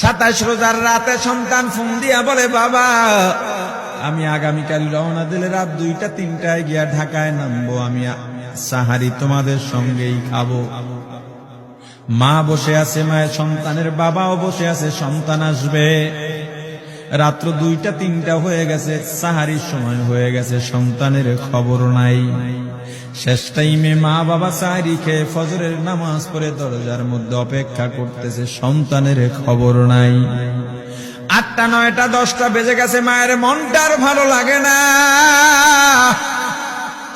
সাতাশ রোজার রাতে সন্তান ফোন দিয়া বলে, বাবা, আমি আগামীকাল রওনা দিলে রাত দুইটা, তিনটায় গিয়া ঢাকায় নামবো, আমি সাহারি তোমাদের সঙ্গেই খাব। মা বসে আছে, মায়ের সন্তানের বাবাও বসে আছে, সন্তান আসবে। রাত্র দুইটা, তিনটা হয়ে গেছে, সাহারির সময় হয়ে গেছে, সন্তানের খবর নাই। শেষ টাইমে মা বাবা সাহারি খেয়ে ফজরের নামাজ পড়ে দরজার মধ্যে অপেক্ষা করতেছে, সন্তানের খবর নাই। আটটা, নয়টা, দশটা বেজে গেছে, মায়ের মনটার ভালো লাগে না।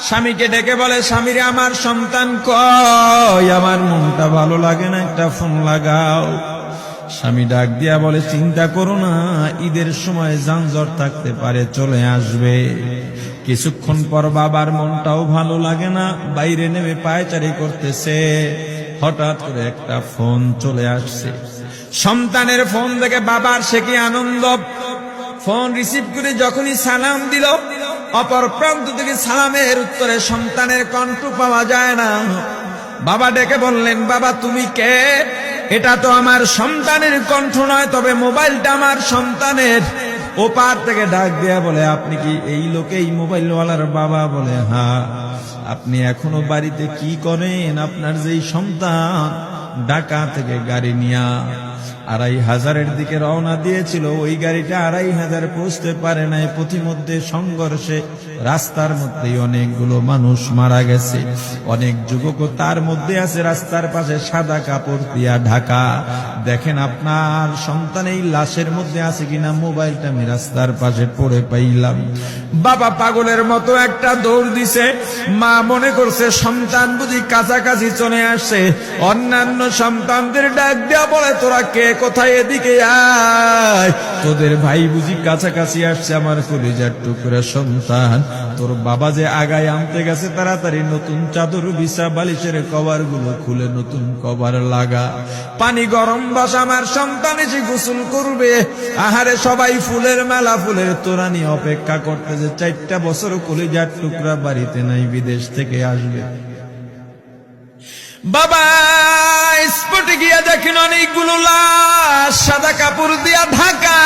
স্বামীকে ডেকে বলে, স্বামীরে, আমার সন্তান কয় আমার মনটা ভালো লাগে না, একটা ফোন লাগাও। স্বামী ডাক দিয়া বলে, চিন্তা করো না, ঈদের সময় যানজট থাকতে পারে, চলে আসবে। কিছুক্ষণ পর বাবার মনটাও ভালো লাগে না, বাইরে নেমে পায়চারি করতেছে। হঠাৎ করে একটা ফোন চলে আসছে। সন্তানের ফোন দেখে বাবার সে কি আনন্দ। ফোন রিসিভ করে যখনই সালাম দিল, অপর প্রান্ত থেকে সালামের উত্তরে সন্তানের কণ্ঠ পাওয়া যায় না। বাবা ডেকে বললেন, বাবা, তুমি কে? এটা তো আমার সন্তানের কণ্ঠ নয়, তবে মোবাইলটা আমার সন্তানের। ওপার থেকে ডাক দেয়া বলে, আপনি কি এই লোকে এই মোবাইলওয়ালার বাবা? বলে হ্যাঁ। আপনি এখনও বাড়িতে কি করেন আপনার যেই সন্তান? ঢাকা থেকে গাড়ি নিয়া আড়াই হাজারের দিকে রওনা দিয়েছিল। ওই গাড়িটা আড়াই হাজার পৌঁছতে পারে নাই। পথিমধ্যে সংঘর্ষে রাস্তার মধ্যেই অনেকগুলো মানুষ মারা গেছে। অনেক যুবকও তার মধ্যে আছে। রাস্তার পাশে সাদা কাপড় দিয়া ঢাকা। দেখেন আপনার সন্তান এই লাশের মধ্যে আছে কিনা? মোবাইলটা আমি রাস্তার পাশে পড়ে পাইলাম। বাবা পাগলের মতো একটা দৌড় দিছে। মা মনে করছে, সন্তান বুঝি কাছাকাছি চলে আসছে। অন্যান্য সন্তানদের ডাক দেওয়া বলে, তোরা কে? কোথায় এদিকে আয়? তোদের ভাই বুঝি কাছাকাছি আসছে আমার কলিজার টুকরা সন্তান। তোর বাবা যে আগায় আনতে গেছে তাড়াতাড়ি নতুন চাদর, বিছা, বালিশের কভারগুলো খুলে নতুন কভার লাগা। পানি গরম বাস আমার সন্তান এসে গোসল করবে। আহারে সবাই ফুলের মেলা, ফুলের তোরা নিয়ে অপেক্ষা করতে যে চারটা বছর কলিজার টুকরা বাড়িতে নাই, বিদেশ থেকে আসবে। বাবা, স্পটে গিয়া দেখেন অনেকগুলো লাশ, সাদা কাপড় দিয়া ঢাকা।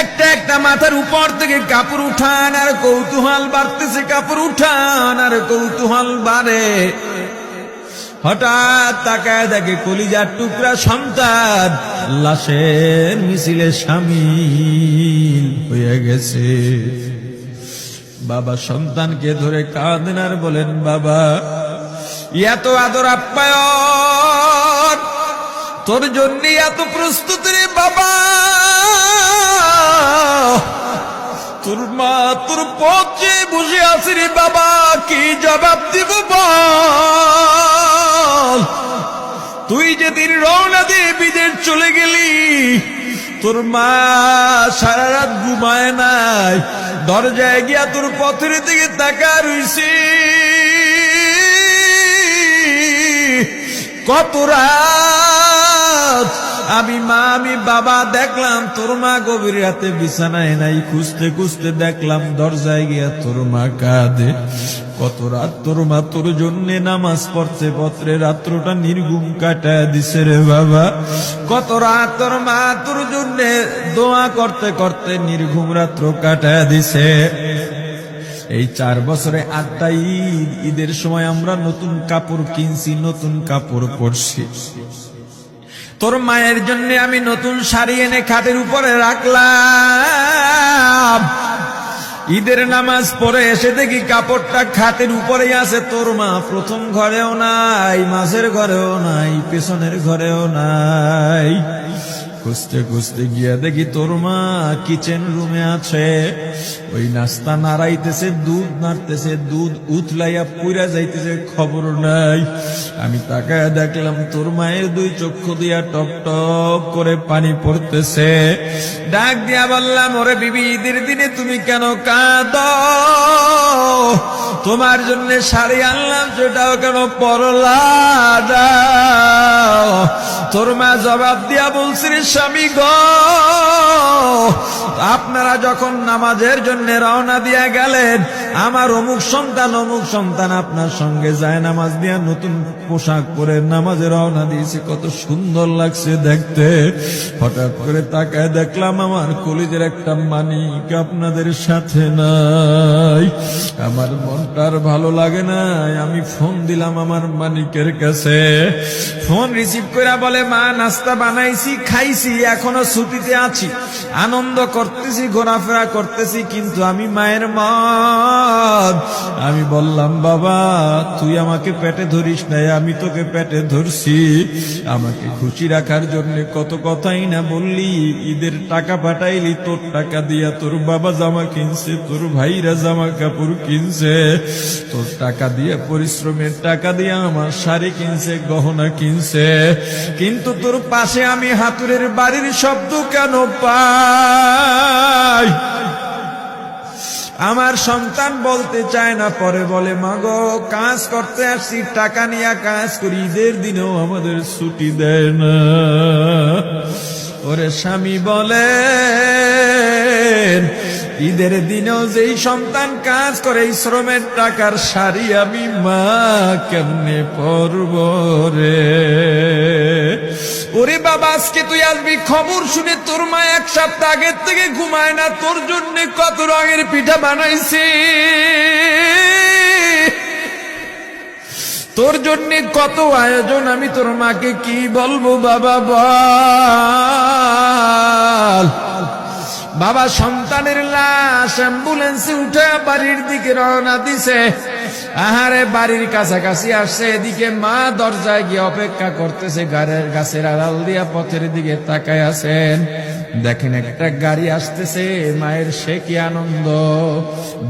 একটা একটা মাথার উপর থেকে কাপড় উঠান, আর কৌতূহল বাড়তেছে, কাপড় উঠান, আর কৌতূহল বাড়ে। হঠাৎ তাকায় দেখে কলিজার টুকরা সন্তান, লাশের মিছিলে সামিল হয়ে গেছে। বাবা সন্তানকে ধরে কাঁদেন আর বলেন, বাবা, এত আদর আপ্যায়ন, তোর জন্য এত প্রস্তুতি রে বাবা। তোর মা তোর পচে বসে আছে রে বাবা, কি জবাব দিব তুই যেদিন রওনা দিয়ে বিদেশ চলে গেলি তোর মা সারা রাত ঘুমায় নাই। দরজায় গিয়া তোর পথের দিকে তাকা রইছি। কত রাত আমি মা, আমি বাবা দেখলাম, তোর মা গভীর রাতে বিছানায় নাই। খুঁজতে খুঁজতে দেখলাম, দরজায় গিয়া তোর মা কাঁদে। কত রাত তোর মা তোর জন্য নামাজ পড়তে পত্রে রাত্রটা নির্গুম কাটায় দিছে রে বাবা। কত রাত তোর মা তোর জন্য দোয়া করতে করতে নির্ঘুম রাত্র কাটায় দিছে। এই চার বছরে আটটা ঈদ, ঈদের সময় আমরা নতুন কাপড় কিনছি, নতুন কাপড় পরছি। তোর মায়ের জন্য আমি নতুন শাড়ি এনে খাটের উপরে রাখলাম। ঈদের নামাজ পরে এসে দেখি কাপড়টা খাতের উপরেই আছে। তোর মা প্রথম ঘরেও নাই, মাঝের ঘরেও নাই, পেছনের ঘরেও নাই। খুঁজতে খুঁজতে গিয়া দেখি তোর মা কিচেন রুমে আছে। ওই নাস্তা নাড়াইতেছে, দুধ নাড়তেছে, দুধ উতলাইয়া পুইরা যাইতেছে, খবর নাই। আমি তাকায় দেখলাম তোর মায়ের দুই চক্ষু দিয়া টপ টপ করে পানি পড়তেছে। ডাক দিয়া বললাম, ওরে বিবি, ঈদের দিনে তুমি কেন কাঁদ? তোমার জন্য শাড়ি আনলাম সেটাও কেন পরলা তোর মা জবাব দিয়া বলছিস স্বামী গো আপনার যখন নামাজের জন্য রওনা দিয়া গেলেন, আমার অমুক সন্তান অমুক সন্তান আপনার সঙ্গে যায় নামাজ দিয়া নতুন পোশাক পরে নামাজে রওনা দিয়েছে। কত সুন্দর লাগছে দেখতে। হঠাৎ করে তাকায় দেখলাম আমার কলিজের একটা মানিক আপনাদের সাথে নাই। আমার মনটার ভালো লাগে নাই। আমি ফোন দিলাম আমার মানিকের কাছে। ফোন রিসিভ করে বলে, মা, নাস্তা বানাইছি, খাইছি, এখনও ছুটিতে আছি। আনন্দ করতেছি ঘোরাফেরা করতেছি, কিন্তু আমি মায়ের মা আমি বললাম, বাবা, তুই আমাকে পেটে ধরিস নাই, আমি তোকে পেটে ধরছি। আমাকে খুশি রাখার জন্য কত কথাই না বললি। ঈদের টাকা পাঠাইলি, তোর টাকা দিয়া তোর বাবা জামা কিনছে, তোর ভাইরা জামা কাপড় কিনছে। তোর টাকা দিয়ে, পরিশ্রমের টাকা দিয়ে আমার শাড়ি কিনছে, গহনা কিনছে। কিন্তু তোর পাশে আমি হাতুরের বাড়ির শব্দ কেন পাই আমার সন্তান বলতে চায় না, পরে বলে, মাগো, কাজ করতে আসছি, টাকা নিয়ে কাজ করি, ঈদের দিনেও আমাদের ছুটি দেয় না। ওরে স্বামী বলে ঈদের দিনেও যেই সন্তান কাজ করে, এই শ্রমের টাকার শাড়ি আমি মা কেমনে পরব রে? ওরে বাবা, আজকে তুই আসবি? খবর শুনে তোর মা এক সপ্তাহ আগের থেকে ঘুমায় না, তোর জন্য কত রঙের পিঠা বানাইছে। তোর জন্য কত আয়োজন, আমি তোর মাকে কি বলব বাবা, বল। বাবা, সন্তানের লাশ, অ্যাম্বুলেন্সে উঠে বাড়ির দিকে রওনা দিছে। আহারে বাড়ির কাছাকাছি আসছে এদিকে মা দরজায় গিয়ে অপেক্ষা করতেছে গাড়ির গাছের আড়াল দিয়া পথের দিকে তাকায় আছেন। দেখেন একটা গাড়ি আসতেছে মায়ের সে কি আনন্দ।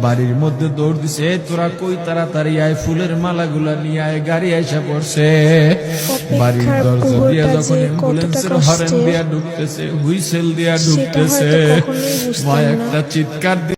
বাড়ির মধ্যে দৌড় দিছে তোরা কই তাড়াতাড়ি আয় ফুলের মালাগুলা নিয়ে আয় গাড়ি এসে পড়ছে। বাড়ির দরজা দিয়া যখন অ্যাম্বুলেন্সের হরেন দিয়া ঢুকতেছে হুইসেল দিয়া ঢুকতেছে। মা একটা চিৎকার